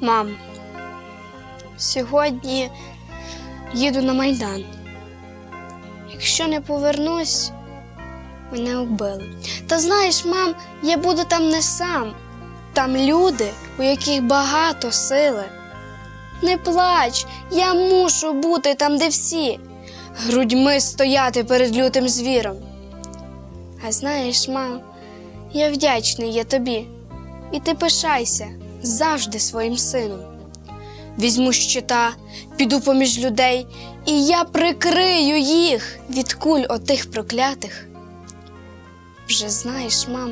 Мам, сьогодні їду на Майдан. Якщо не повернусь, мене вбили. Та знаєш, мам, я буду там не сам. Там люди, у яких багато сили. Не плач, я мушу бути там, де всі, грудьми стояти перед лютим звіром. А знаєш, мам, я вдячний є тобі, і ти пишайся завжди своїм сином. Візьму щита, піду поміж людей, і я прикрию їх від куль отих проклятих. Вже знаєш, мам,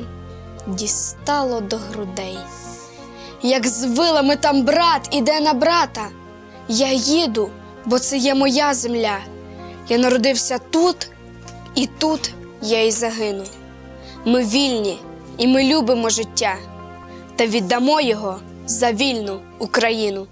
дістало до грудей. Як з вилами там брат іде на брата. Я їду, бо це є моя земля. Я народився тут, і тут я й загину. Ми вільні, і ми любимо життя, та віддамо його за вільну Україну.